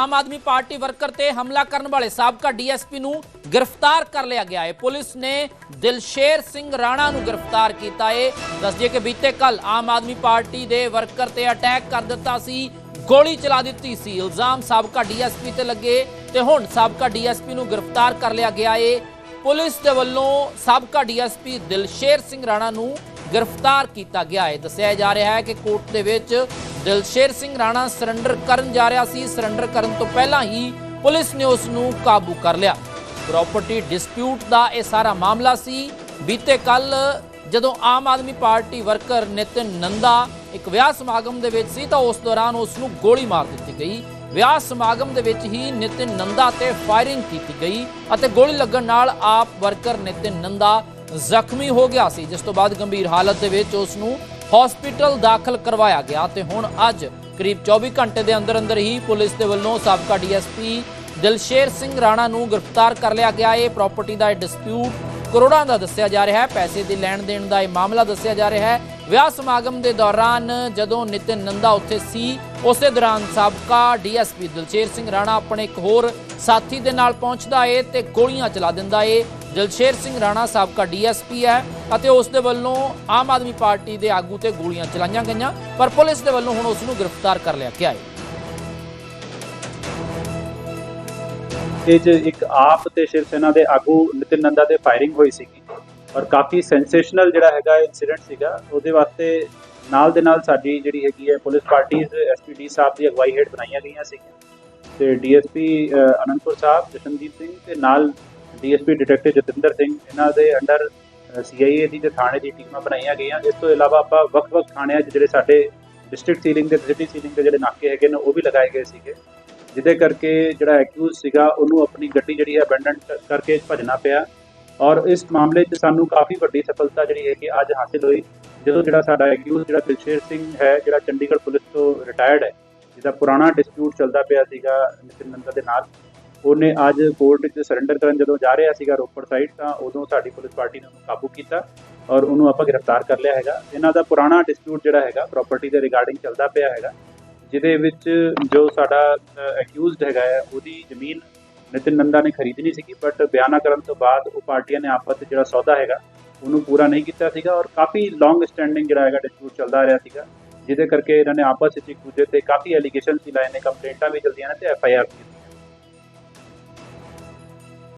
ਆਮ Aadmi party worker ਤੇ ਹਮਲਾ ਕਰਨ ਵਾਲੇ ਸਾਬਕਾ ਡੀਐਸਪੀ ਨੂੰ ਗ੍ਰਿਫਤਾਰ ਕਰ ਲਿਆ ਗਿਆ ਹੈ। ਪੁਲਿਸ ਨੇ ਦਿਲਸ਼ੇਰ ਸਿੰਘ ਰਾਣਾ ਨੂੰ ਗ੍ਰਿਫਤਾਰ ਕੀਤਾ ਹੈ। ਦੱਸਦੀਏ ਕਿ ਬੀਤੇ ਕੱਲ ਆਮ ਆਦਮੀ ਪਾਰਟੀ ਦੇ ਵਰਕਰ ਤੇ ਅਟੈਕ ਕਰ ਦਿੱਤਾ ਸੀ, ਗੋਲੀ ਚਲਾ ਦਿੱਤੀ ਸੀ। ਇਲਜ਼ਾਮ ਸਾਬਕਾ ਡੀਐਸਪੀ ਤੇ ਲੱਗੇ ਤੇ ਹੁਣ ਸਾਬਕਾ ਡੀਐਸਪੀ ਨੂੰ ਗ੍ਰਿਫਤਾਰ ਕਰ ਲਿਆ ਗਿਆ ਹੈ। ਪੁਲਿਸ ਦੇ ਵੱਲੋਂ ਸਾਬਕਾ ਡੀਐਸਪੀ ਦਿਲਸ਼ੇਰ ਸਿੰਘ ਰਾਣਾ ਨੂੰ ਗ੍ਰਿਫਤਾਰ ਕੀਤਾ ਗਿਆ ਹੈ। ਦੱਸਿਆ ਜਾ ਰਿਹਾ ਹੈ ਕਿ ਕੋਰਟ ਦੇ ਵਿੱਚ ਦਿਲਸ਼ੇਰ ਸਿੰਘ ਰਾਣਾ ਸਰੈਂਡਰ ਕਰਨ ਜਾ ਰਿਹਾ ਸੀ। ਸਰੈਂਡਰ ਕਰਨ ਤੋਂ ਪਹਿਲਾਂ ਹੀ ਪੁਲਿਸ ਨੇ ਉਸ ਨੂੰ ਕਾਬੂ ਕਰ ਲਿਆ। ਪ੍ਰਾਪਰਟੀ ਡਿਸਪਿਊਟ ਦਾ ਇਹ ਸਾਰਾ ਮਾਮਲਾ ਸੀ। ਬੀਤੇ ਕੱਲ ਜਦੋਂ ਆਮ ਆਦਮੀ ਪਾਰਟੀ ਵਰਕਰ ਨਿਤਿਨ ਨੰਦਾ ਇੱਕ ਵਿਆਹ ਸਮਾਗਮ ਦੇ ਵਿੱਚ ਸੀ ਤਾਂ ਉਸ ਦੌਰਾਨ ਉਸ ਨੂੰ ਗੋਲੀ ਮਾਰ ਦਿੱਤੀ ਗਈ। ਵਿਆਹ ਸਮਾਗਮ ਦੇ ਵਿੱਚ ਹੀ ਨਿਤਿਨ ਨੰਦਾ ਤੇ ਫਾਇਰਿੰਗ ਕੀਤੀ ਗਈ ਅਤੇ ਗੋਲੀ ਲੱਗਣ ਨਾਲ ਆਪ ਵਰਕਰ ਨਿਤਿਨ ਨੰਦਾ ਜ਼ਖਮੀ ਹੋ ਗਿਆ ਸੀ। ਜਿਸ ਤੋਂ ਬਾਅਦ ਗੰਭੀਰ ਹਾਲਤ ਦੇ ਵਿੱਚ ਉਸ ਨੂੰ ਹਸਪੀਟਲ ਦਾਖਲ ਕਰਵਾਇਆ ਗਿਆ ਤੇ ਹੁਣ ਅੱਜ ਕਰੀਬ 24 ਘੰਟੇ ਦੇ ਅੰਦਰ ਅੰਦਰ ਹੀ ਪੁਲਿਸ ਦੇ ਵੱਲੋਂ ਸਾਬਕਾ ਡੀਐਸਪੀ ਦਿਲਸ਼ੇਰ ਸਿੰਘ ਰਾਣਾ ਨੂੰ ਗ੍ਰਿਫਤਾਰ ਕਰ ਲਿਆ ਗਿਆ। ਹੈ ਪ੍ਰਾਪਰਟੀ ਦਾ ਇਹ ਡਿਸਪਿਊਟ ਕਰੋੜਾਂ ਦਾ ਦੱਸਿਆ ਜਾ ਰਿਹਾ ਹੈ, ਪੈਸੇ ਦੇ ਲੈਣ ਦੇਣ ਦਾ ਇਹ ਮਾਮਲਾ ਦੱਸਿਆ ਜਾ ਰਿਹਾ ਹੈ। ਵਿਆਹ ਸਮਾਗਮ ਦੇ ਦੌਰਾਨ ਜਦੋਂ ਨਿਤਿਨ ਨੰਦਾ ਉੱਥੇ ਸੀ, ਉਸੇ ਦੌਰਾਨ ਸਾਬਕਾ ਡੀਐਸਪੀ ਦਿਲਸ਼ੇਰ ਸਿੰਘ ਰਾਣਾ ਆਪਣੇ ਇੱਕ ਹੋਰ ਸਾਥੀ ਦੇ ਨਾਲ ਪਹੁੰਚਦਾ ਏ ਤੇ ਗੋਲੀਆਂ ਚਲਾ ਦਿੰਦਾ ਏ। ਜਲਸ਼ੇਰ ਸਿੰਘ ਰਾਣਾ ਸਾਬਕਾ ਡੀਐਸਪੀ ਹੈ ਅਤੇ ਉਸ ਦੇ ਵੱਲੋਂ ਆਮ ਆਦਮੀ ਪਾਰਟੀ ਦੇ ਆਗੂ ਤੇ ਗੋਲੀਆਂ ਚਲਾਈਆਂ ਗਈਆਂ, ਪਰ ਪੁਲਿਸ ਦੇ ਵੱਲੋਂ ਹੁਣ ਉਸ ਨੂੰ ਗ੍ਰਿਫਤਾਰ ਕਰ ਲਿਆ ਗਿਆ ਹੈ। ਇਹ 'ਚ ਇੱਕ ਆਪ ਤੇ ਸ਼ਿਵ ਸੈਨਾ ਦੇ ਆਗੂ ਨਿਤਿਨ ਨੰਦਾ ਤੇ ਫਾਇਰਿੰਗ ਹੋਈ ਸੀਗੀ। ਔਰ ਕਾਫੀ ਸੈਂਸੇਸ਼ਨਲ ਜਿਹੜਾ ਹੈਗਾ ਇਨਸੀਡੈਂਟ ਸੀਗਾ, ਉਹਦੇ ਵਾਸਤੇ ਨਾਲ ਦੇ ਨਾਲ ਸਾਡੀ ਜਿਹੜੀ ਹੈਗੀ ਹੈ ਪੁਲਿਸ ਪਾਰਟੀਜ਼ ਐਸਪੀਡੀ ਸਾਹਿਬ ਦੀ ਅਗਵਾਈ ਹੇਠ ਬਣਾਈਆਂ ਗਈਆਂ ਸੀਗੀਆਂ। ਤੇ ਡੀਐਸਪੀ ਅਨੰਦਪੁਰ ਸਾਹਿਬ, ਜਸ਼ਨਦੀਪ ਸਿੰਘ ਤੇ ਨਾਲ ਡੀਐਸਪੀ ਡਿਟੈਕਟਿਵ ਜਤਿੰਦਰ ਸਿੰਘ, ਇਹਨਾਂ ਦੇ ਅੰਡਰ ਸੀਆਈਏ ਦੀ ਤੇ ਥਾਣੇ ਦੀ ਟੀਮਾਂ ਬਣਾਈਆਂ ਗਈਆਂ। ਇਸ ਤੋਂ ਇਲਾਵਾ ਆਪਾਂ ਵੱਖ-ਵੱਖ ਥਾਣਿਆਂ 'ਚ ਜਿਹੜੇ ਸਾਡੇ ਡਿਸਟ੍ਰਿਕਟ ਸੀਲਿੰਗ ਦੇ ਸਿਟੀ ਸੀਲਿੰਗ ਦੇ ਜਿਹੜੇ ਨਾਕੇ ਹੈਗੇ ਨੇ, ਉਹ ਵੀ ਲਗਾਏ ਗਏ ਸੀਗੇ। ਜਿਹਦੇ ਕਰਕੇ ਜਿਹੜਾ ਐਕਿਊਜ਼ ਸੀਗਾ, ਉਹਨੂੰ ਆਪਣੀ ਗੱਡੀ ਜਿਹੜੀ ਹੈ ਅਬੈਂਡਨ ਕਰਕੇ ਭਜਣਾ ਪਿਆ। ਔਰ ਇਸ ਮਾਮਲੇ 'ਚ ਸਾਨੂੰ ਕਾਫੀ ਵੱਡੀ ਸਫਲਤਾ ਜਿਹੜੀ ਹੈ ਕਿ ਅੱਜ ਹਾਸਿਲ ਹੋਈ। ਜਦੋਂ ਜਿਹੜਾ ਸਾਡਾ ਐਕਿਊਜ਼ ਜਿਹੜਾ ਦਿਲਸ਼ੇਰ ਸਿੰਘ ਹੈ, ਜਿਹੜਾ ਚੰਡੀਗੜ੍ਹ ਪੁਲਿਸ ਤੋਂ ਰਿਟਾਇਰਡ ਹੈ, ਜਿਹਦਾ ਪੁਰਾਣਾ ਡਿਸਪਿਊਟ ਚੱਲਦਾ ਪਿਆ ਸੀਗਾ ਨਿਤਿਨ ਨੰਦਾ ਦੇ ਨਾਲ ਉਹਨੇ ਅੱਜ ਕੋਰਟ ਵਿੱਚ ਸਰੈਂਡਰ ਕਰਨ ਜਦੋਂ ਜਾ ਰਿਹਾ ਸੀਗਾ ਰੋਪੜ ਸਾਈਡ ਤਾਂ ਉਦੋਂ ਸਾਡੀ ਪੁਲਿਸ ਪਾਰਟੀ ਨੇ ਉਹਨੂੰ ਕਾਬੂ ਕੀਤਾ ਔਰ ਉਹਨੂੰ ਆਪਾਂ ਗ੍ਰਿਫਤਾਰ ਕਰ ਲਿਆ ਹੈਗਾ। ਇਹਨਾਂ ਦਾ ਪੁਰਾਣਾ ਡਿਸਪਿਊਟ ਜਿਹੜਾ ਹੈਗਾ ਪ੍ਰਾਪਰਟੀ ਦੇ ਰਿਗਾਰਡਿੰਗ ਚੱਲਦਾ ਪਿਆ ਹੈਗਾ, ਜਿਹਦੇ ਵਿੱਚ ਜੋ ਸਾਡਾ ਅਕਿਊਜ਼ਡ ਹੈਗਾ ਹੈ, ਉਹਦੀ ਜ਼ਮੀਨ ਨਿਤਿਨ ਨੰਦਾ ਨੇ ਖਰੀਦਣੀ ਸੀਗੀ ਬਟ ਬਿਆਨਾ ਕਰਨ ਤੋਂ ਬਾਅਦ ਉਹ ਪਾਰਟੀਆਂ ਨੇ ਆਪਸ ਵਿੱਚ ਜਿਹੜਾ ਸੌਦਾ ਹੈਗਾ, ਉਹਨੂੰ ਪੂਰਾ ਨਹੀਂ ਕੀਤਾ ਸੀਗਾ ਔਰ ਕਾਫੀ ਲੌਂਗ ਸਟੈਂਡਿੰਗ ਜਿਹੜਾ ਹੈਗਾ ਡਿਸਪਿਊਟ ਚੱਲਦਾ ਰਿਹਾ ਸੀਗਾ, ਜਿਹਦੇ ਕਰਕੇ ਇਹਨਾਂ ਨੇ ਆਪਸ ਵਿੱਚ ਇੱਕ ਦੂਜੇ ਤੇ ਕਾਫੀ ਐਲੀਗੇਸ਼ਨਸ ਵੀ ਲਾਏ ਨੇ ਕੰਪਲੇਂਟਾਂ ਵੀ ਚਲਦੀਆਂ ਨੇ ਤੇ ਐਫ ਆਈ ਆਰ ਵੀ